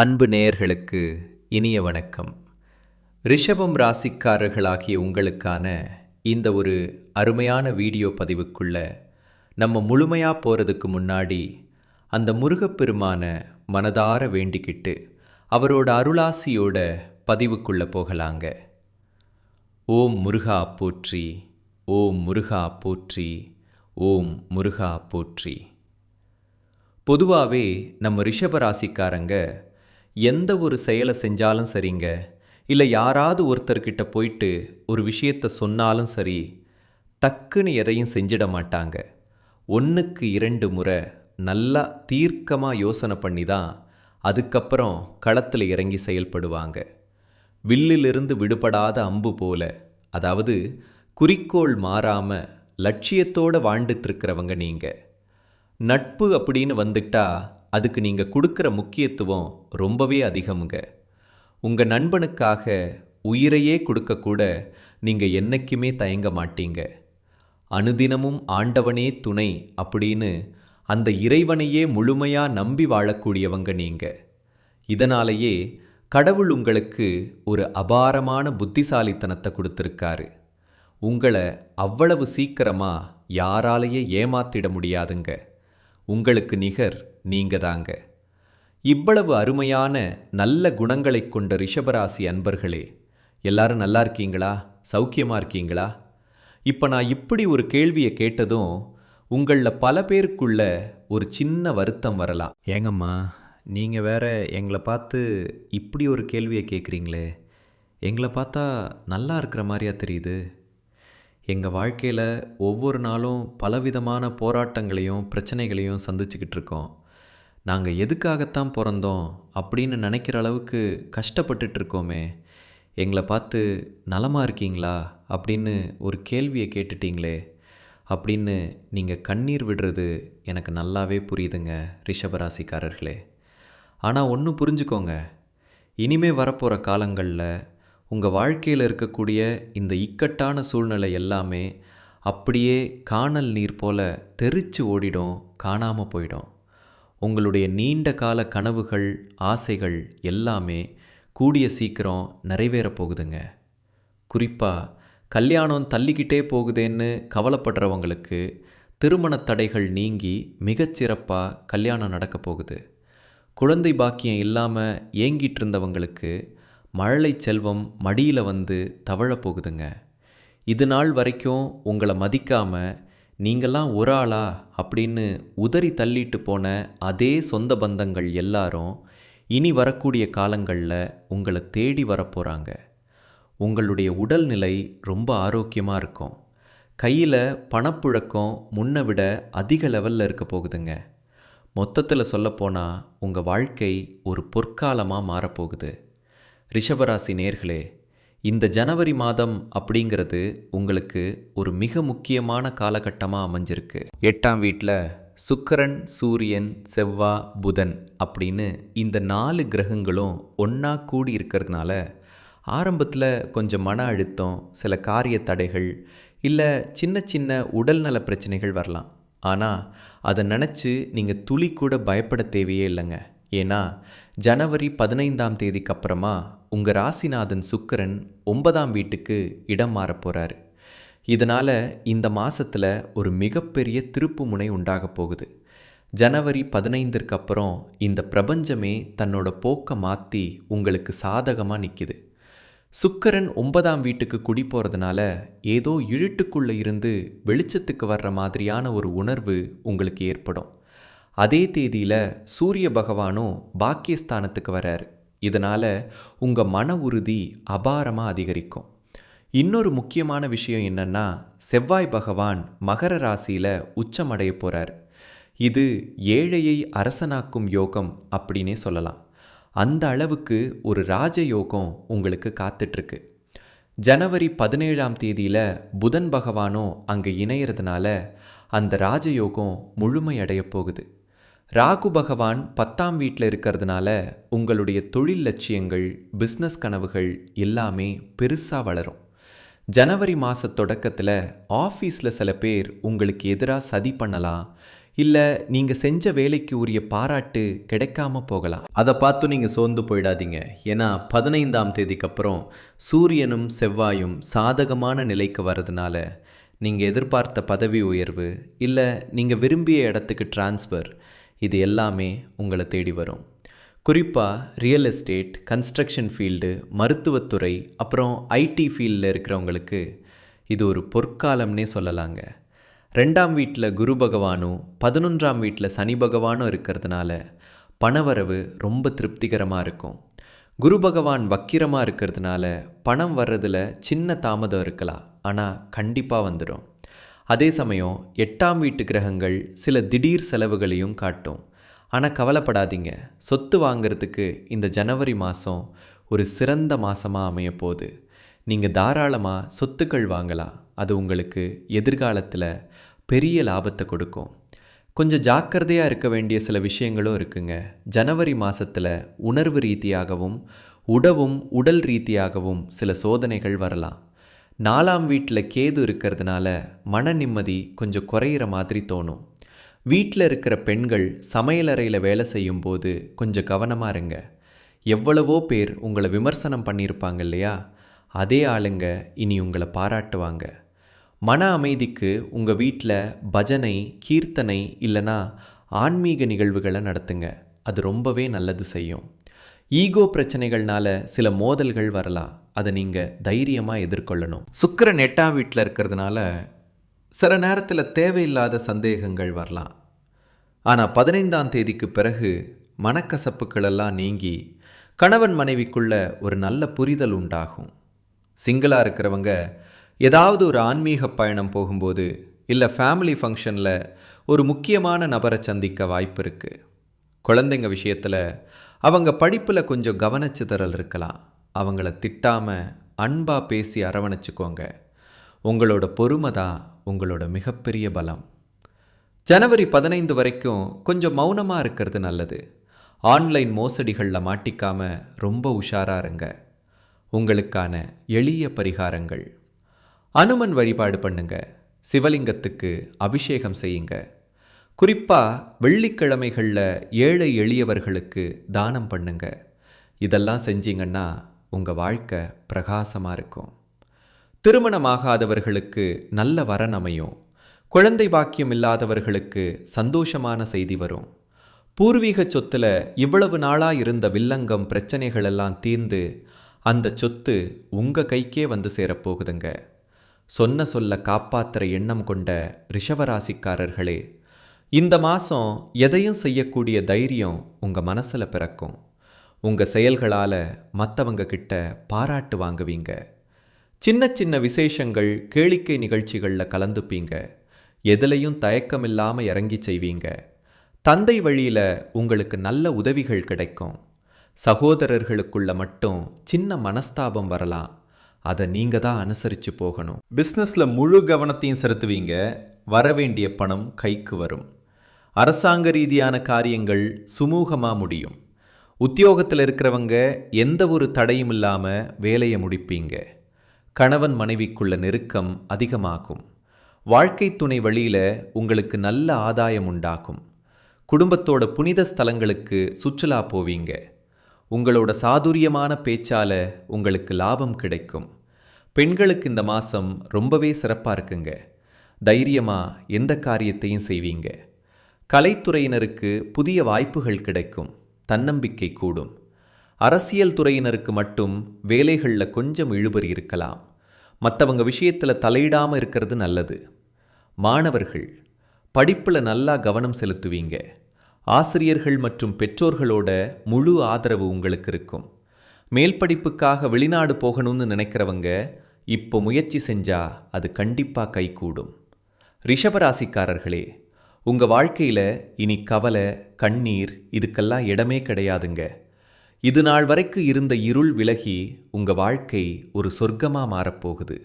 அன்பு நேயர்களுக்கு இனிய வணக்கம். ரிஷபம் ராசிக்காரர்களாகிய உங்களுக்கான இந்த ஒரு அருமையான வீடியோ பதிவுக்குள்ள நம்ம முழுமையாக போகிறதுக்கு முன்னாடி அந்த முருகப்பெருமான மனதார வேண்டிக்கிட்டு அவரோட அருளாசியோட பதிவுக்குள்ள போகலாங்க. ஓம் முருகா போற்றி ஓம் முருகா போற்றி ஓம் முருகா போற்றி. பொதுவாகவே நம்ம ரிஷபராசிக்காரங்க எந்த ஒரு செயலை செஞ்சாலும் சரிங்க. இல்லை யாராவது ஒருத்தர்கிட்ட போயிட்டு ஒரு விஷயத்த சொன்னாலும் சரி டக்குன்னு எதையும் செஞ்சிட மாட்டாங்க. ஒன்றுக்கு இரண்டு முறை நல்லா தீர்க்கமாக யோசனை பண்ணி தான் அதுக்கப்புறம் களத்தில் இறங்கி செயல்படுவாங்க. வில்லிலிருந்து விடுபடாத அம்பு போல அதாவது குறிக்கோள் மாறாமல் லட்சியத்தோடு வாழ்ந்துட்டு நீங்கள் நட்பு அப்படின்னு வந்துட்டா அதுக்கு நீங்கள் கொடுக்குற முக்கியத்துவம் ரொம்பவே அதிகமுங்க. உங்கள் நண்பனுக்காக உயிரையே கொடுக்கக்கூட நீங்கள் என்றைக்குமே என்னைக்குமே தயங்க மாட்டீங்க. அனுதினமும் ஆண்டவனே துணை அப்படின்னு அந்த இறைவனையே முழுமையாக நம்பி வாழக்கூடியவங்க நீங்க. இதனாலேயே கடவுள் உங்களுக்கு ஒரு அபாரமான புத்திசாலித்தனத்தை கொடுத்துருக்காரு. உங்களை அவ்வளவு சீக்கிரமாக யாராலேயே ஏமாத்திட முடியாதுங்க. உங்களுக்கு நிகர் நீங்க தாங்க இவ்வளவு அருமையான நல்ல குணங்களை கொண்ட ரிஷபராசி அன்பர்களே எல்லாரும் நல்லா இருக்கீங்களா? சௌக்கியமாக இருக்கீங்களா? இப்போ நான் இப்படி ஒரு கேள்வியை கேட்டதும் உங்களில் பல பேருக்குள்ள ஒரு சின்ன வருத்தம் வரலாம். ஏங்கம்மா நீங்கள் வேற எங்களை பார்த்து இப்படி ஒரு கேள்வியை கேட்குறீங்களே எங்களை பார்த்தா நல்லா இருக்கிற மாதிரியா தெரியுது. எங்கள் வாழ்க்கையில் ஒவ்வொரு நாளும் பலவிதமான போராட்டங்களையும் பிரச்சனைகளையும் சந்திச்சுக்கிட்டு இருக்கோம். நாங்கள் எதுக்காகத்தான் பிறந்தோம் அப்படின்னு நினைக்கிற அளவுக்கு கஷ்டப்பட்டுட்டு இருக்கோமே எங்களை பார்த்து நலமாக இருக்கீங்களா? அப்படின்னு ஒரு கேள்வியை கேட்டுட்டீங்களே. அப்படின்னு நீங்கள் கண்ணீர் விடுறது எனக்கு நல்லாவே புரியுதுங்க ரிஷபராசிக்காரர்களே. ஆனால் ஒன்று புரிஞ்சுக்கோங்க. இனிமே வரப்போகிற காலங்களில் உங்கள் வாழ்க்கையில் இருக்கக்கூடிய இந்த இக்கட்டான சூழ்நிலை எல்லாமே அப்படியே காணல் நீர் போல தெரிச்சு ஓடிடும் காணாமல் போயிடும். உங்களுடைய நீண்ட கால கனவுகள் ஆசைகள் எல்லாமே கூடிய சீக்கிரம் நிறைவேறப் போகுதுங்க. குறிப்பாக கல்யாணம் தள்ளிக்கிட்டே போகுதேன்னு கவலைப்படுறவங்களுக்கு திருமணத் தடைகள் நீங்கி மிகச்சிறப்பாக கல்யாணம் நடக்க போகுது. குழந்தை பாக்கியம் இல்லாமல் ஏங்கிட்டு இருந்தவங்களுக்கு மழலை செல்வம் மடியில் வந்து தவழப் போகுதுங்க. இது நாள் வரைக்கும் உங்களை மதிக்காமல் நீங்களாம் ஒரு ஆளா? அப்படின்னு உதறி தள்ளிட்டு போன அதே சொந்த பந்தங்கள் எல்லாரும் இனி வரக்கூடிய காலங்களில் உங்களை தேடி வரப்போகிறாங்க உங்களுடைய உடல்நிலை ரொம்ப ஆரோக்கியமாக இருக்கும். கையில் பணப்புழக்கம் முன்னை விட அதிக லெவலில் இருக்க போகுதுங்க. மொத்தத்தில் சொல்லப்போனால் உங்கள் வாழ்க்கை ஒரு பொற்காலமாக மாறப்போகுது. ரிஷபராசி நேர்களே இந்த ஜனவரி மாதம் அப்படிங்கிறது உங்களுக்கு ஒரு மிக முக்கியமான காலகட்டமாக அமைஞ்சிருக்கு. எட்டாம் வீட்டில் சுக்கரன் சூரியன் செவ்வா புதன் அப்படின்னு இந்த நாலு கிரகங்களும் ஒன்றா கூடி இருக்கிறதுனால ஆரம்பத்தில் கொஞ்சம் மன அழுத்தம் சில காரிய தடைகள் இல்லை சின்ன சின்ன உடல்நல பிரச்சனைகள் வரலாம். ஆனால் அதை நினச்சி நீங்கள் துளி கூட பயப்பட தேவையே இல்லைங்க. ஏன்னா ஜனவரி பதினைந்தாம் தேதிக்கு அப்புறமா உங்கள் ராசிநாதன் சுக்கரன் ஒன்பதாம் வீட்டுக்கு இடம் மாறப் போகிறாரு இதனால் இந்த மாதத்தில் ஒரு மிகப்பெரிய திருப்பு முனை உண்டாக போகுது. ஜனவரி பதினைந்திற்கு அப்புறம் இந்த பிரபஞ்சமே தன்னோட போக்கை மாற்றி உங்களுக்கு சாதகமாக நிற்கிது சுக்கரன் ஒன்பதாம் வீட்டுக்கு குடி போகிறதுனால ஏதோ இருட்டுக்குள்ளே இருந்து வெளிச்சத்துக்கு வர்ற மாதிரியான ஒரு உணர்வு உங்களுக்கு ஏற்படும். அதே தேதியில் சூரிய பகவானும் பாக்கியஸ்தானத்துக்கு வராரு இதனால் உங்கள் மன உறுதி அபாரமாக அதிகரிக்கும். இன்னொரு முக்கியமான விஷயம் என்னன்னா செவ்வாய் பகவான் மகர ராசியில் உச்சமடைய போகிறார் இது ஏழையை அரசனாக்கும் யோகம் அப்படின்னே சொல்லலாம். அந்த அளவுக்கு ஒரு ராஜ யோகம் உங்களுக்கு காத்துட்ருக்கு. ஜனவரி பதினேழாம் தேதியில் புதன் பகவானும் அங்கே இணையிறதுனால அந்த ராஜயோகம் முழுமையடைய போகுது. ராகு பகவான் பத்தாம் வீட்டில் இருக்கிறதுனால உங்களுடைய தொழில் லட்சியங்கள் பிஸ்னஸ் கனவுகள் எல்லாமே பெருசாக வளரும். ஜனவரி மாத தொடக்கத்தில் ஆஃபீஸில் சில பேர் உங்களுக்கு எதிராக சதி பண்ணலாம். இல்லை நீங்கள் செஞ்ச வேலைக்கு உரிய பாராட்டு கிடைக்காம போகலாம். அதை பார்த்து நீங்கள் சோர்ந்து போயிடாதீங்க. ஏன்னா பதினைந்தாம் தேதிக்கு அப்புறம் சூரியனும் செவ்வாயும் சாதகமான நிலைக்கு வர்றதுனால நீங்கள் எதிர்பார்த்த பதவி உயர்வு இல்லை நீங்கள் விரும்பிய இடத்துக்கு ட்ரான்ஸ்ஃபர் இது எல்லாமே உங்களை தேடி வரும். குறிப்பாக ரியல் எஸ்டேட் கன்ஸ்ட்ரக்ஷன் ஃபீல்டு மருத்துவத்துறை அப்புறம் ஐடி ஃபீல்டில் இருக்கிறவங்களுக்கு இது ஒரு பொற்காலம்னே சொல்லலாங்க. ரெண்டாம் வீட்டில் குரு பகவானும் பதினொன்றாம் வீட்டில் சனி பகவானும் இருக்கிறதுனால பணவரவு ரொம்ப திருப்திகரமாக இருக்கும். குரு பகவான் வக்கிரமாக இருக்கிறதுனால பணம் வர்றதில் சின்ன தாமதம் இருக்கலாம். ஆனால் கண்டிப்பாக வந்துடும் அதே சமயம் எட்டாம் வீட்டு கிரகங்கள் சில திடீர் செலவுகளையும் காட்டும். ஆனால் கவலைப்படாதீங்க. சொத்து வாங்கிறதுக்கு இந்த ஜனவரி மாதம் ஒரு சிறந்த மாதமாக அமையப்போகுது. நீங்கள் தாராளமாக சொத்துக்கள் வாங்கலாம். அது உங்களுக்கு எதிர்காலத்தில் பெரிய லாபத்தை கொடுக்கும். கொஞ்சம் ஜாக்கிரதையாக இருக்க வேண்டிய சில விஷயங்களும் இருக்குங்க. ஜனவரி மாதத்தில் உணர்வு ரீதியாகவும் உடவும் உடல் ரீதியாகவும் சில சோதனைகள் வரலாம். நாலாம் வீட்டில் கேது இருக்கிறதுனால மன நிம்மதி கொஞ்சம் குறையிற மாதிரி தோணும். வீட்டில் இருக்கிற பெண்கள் சமையலறையில் வேலை செய்யும்போது கொஞ்சம் கவனமாக இருங்க. எவ்வளவோ பேர் உங்களை விமர்சனம் பண்ணியிருப்பாங்க இல்லையா? அதே ஆளுங்க இனி உங்களை பாராட்டுவாங்க. மன அமைதிக்கு உங்கள் வீட்டில் பஜனை கீர்த்தனை இல்லைனா ஆன்மீக நிகழ்வுகளை நடத்துங்க. அது ரொம்பவே நல்லது செய்யும். ஈகோ பிரச்சனைகள்னால சில மோதல்கள் வரலாம். அதை நீங்கள் தைரியமாக எதிர்கொள்ளணும். சுக்கரன் எட்டாம் வீட்டில் இருக்கிறதுனால சில நேரத்தில் தேவையில்லாத சந்தேகங்கள் வரலாம். ஆனால் பதினைந்தாம் தேதிக்கு பிறகு மனக்கசப்புகளெல்லாம் நீங்கி கணவன் மனைவிக்குள்ள ஒரு நல்ல புரிதல் உண்டாகும். சிங்கிளாக இருக்கிறவங்க ஏதாவது ஒரு ஆன்மீக பயணம் போகும்போது இல்லை ஃபேமிலி ஃபங்க்ஷனில் ஒரு முக்கியமான நபரை சந்திக்க வாய்ப்பு இருக்குது குழந்தைங்க விஷயத்தில் அவங்க படிப்பில் கொஞ்சம் கவனச்சிதறல் இருக்கலாம். அவங்கள திட்டாமல் அன்பாக பேசி அரவணைச்சிக்கோங்க. உங்களோட பொறுமை தான் உங்களோட மிகப்பெரிய பலம். ஜனவரி பதினைந்து வரைக்கும் கொஞ்சம் மௌனமாக இருக்கிறது நல்லது. ஆன்லைன் மோசடிகளில் மாட்டிக்காம ரொம்ப உஷாராக இருங்க. உங்களுக்கான எளிய பரிகாரங்கள். அனுமன் வழிபாடு பண்ணுங்க. சிவலிங்கத்துக்கு அபிஷேகம் செய்யுங்க. குறிப்பாக வெள்ளிக்கிழமைகளில் ஏழை எளியவர்களுக்கு தானம் பண்ணுங்க. இதெல்லாம் செஞ்சீங்கன்னா உங்கள் வாழ்க்கை பிரகாசமாக இருக்கும். திருமணமாகாதவர்களுக்கு நல்ல வரன் அமையும். குழந்தை பாக்கியம் இல்லாதவர்களுக்கு சந்தோஷமான செய்தி வரும். பூர்வீக சொத்துல இவ்வளவு நாளாக இருந்த வில்லங்கம் பிரச்சனைகள் எல்லாம் தீர்ந்து அந்த சொத்து உங்கள் கைக்கே வந்து சேரப்போகுதுங்க சொன்ன சொல்ல காப்பாற்றுற எண்ணம் கொண்ட ரிஷவராசிக்காரர்களே இந்த மாதம் எதையும் செய்யக்கூடிய தைரியம் உங்கள் மனசில் பிறக்கும். உங்கள் செயல்களால் மற்றவங்க கிட்ட பாராட்டு வாங்குவீங்க. சின்ன சின்ன விசேஷங்கள் கேளிக்கை நிகழ்ச்சிகளில் கலந்துப்பீங்க. எதுலையும் தயக்கமில்லாமல் இறங்கி செய்வீங்க. தந்தை வழியில் உங்களுக்கு நல்ல உதவிகள் கிடைக்கும். சகோதரர்களுக்குள்ள மட்டும் சின்ன மனஸ்தாபம் வரலாம். அதை நீங்கள் தான் அனுசரித்து போகணும். பிஸ்னஸில் முழு கவனத்தையும் செலுத்துவீங்க. வர வேண்டிய பணம் கைக்கு வரும். அரசாங்க ரீதியான காரியங்கள் சுமூகமாக முடியும். உத்தியோகத்தில் இருக்கிறவங்க எந்த ஒரு தடையும் இல்லாமல் வேலையை முடிப்பீங்க. கணவன் மனைவிக்குள்ள நெருக்கம் அதிகமாகும். வாழ்க்கை துணை வழியில் உங்களுக்கு நல்ல ஆதாயம் உண்டாகும். குடும்பத்தோட புனித ஸ்தலங்களுக்கு சுற்றுலா போவீங்க. உங்களோட சாதுரியமான பேச்சால் உங்களுக்கு லாபம் கிடைக்கும். பெண்களுக்கு இந்த மாதம் ரொம்பவே சிறப்பாக இருக்குங்க. தைரியமாக எந்த காரியத்தையும் செய்வீங்க. கலைத்துறையினருக்கு புதிய வாய்ப்புகள் கிடைக்கும். தன்னம்பிக்கை கூடும். அரசியல் துறையினருக்கு மட்டும் வேலைகளில் கொஞ்சம் இழுபறி இருக்கலாம். மற்றவங்க விஷயத்தில் தலையிடாமல் இருக்கிறது நல்லது. மாணவர்கள் படிப்பில் நல்லா கவனம் செலுத்துவீங்க. ஆசிரியர்கள் மற்றும் பெற்றோர்களோட முழு ஆதரவு உங்களுக்கு இருக்கும். மேல் படிப்புக்காக வெளிநாடு போகணும்னு நினைக்கிறவங்க இப்போ முயற்சி செஞ்சா அது கண்டிப்பாக கைகூடும். ரிஷபராசிக்காரர்களே உங்கள் வாழ்க்கையில் இனி கவலை கண்ணீர் இதுக்கெல்லாம் இடமே கிடையாதுங்க. இது நாள் வரைக்கும் இருந்த இருள் விலகி உங்கள் வாழ்க்கை ஒரு சொர்க்கமாக மாறப்போகுது.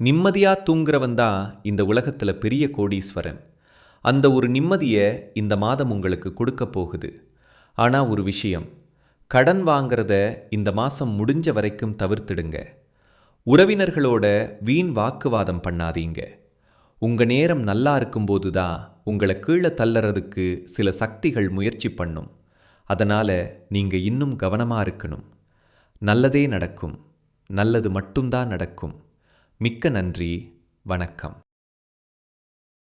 நிம்மதியாக தூங்குறவன் தான் இந்த உலகத்தில் பெரிய கோடீஸ்வரன். அந்த ஒரு நிம்மதியை இந்த மாதம் உங்களுக்கு கொடுக்க போகுது. ஆனால் ஒரு விஷயம் கடன் வாங்கிறத இந்த மாதம் முடிஞ்ச வரைக்கும் தவிர்த்துடுங்க. உறவினர்களோட வீண் வாக்குவாதம் பண்ணாதீங்க. உங்கள் நேரம் நல்லா இருக்கும்போது தான் உங்களை கீழே தள்ளறதுக்கு சில சக்திகள் முயற்சி பண்ணும். அதனால் நீங்கள் இன்னும் கவனமாக இருக்கணும். நல்லதே நடக்கும். நல்லது மட்டும்தான் நடக்கும். மிக்க நன்றி. வணக்கம்.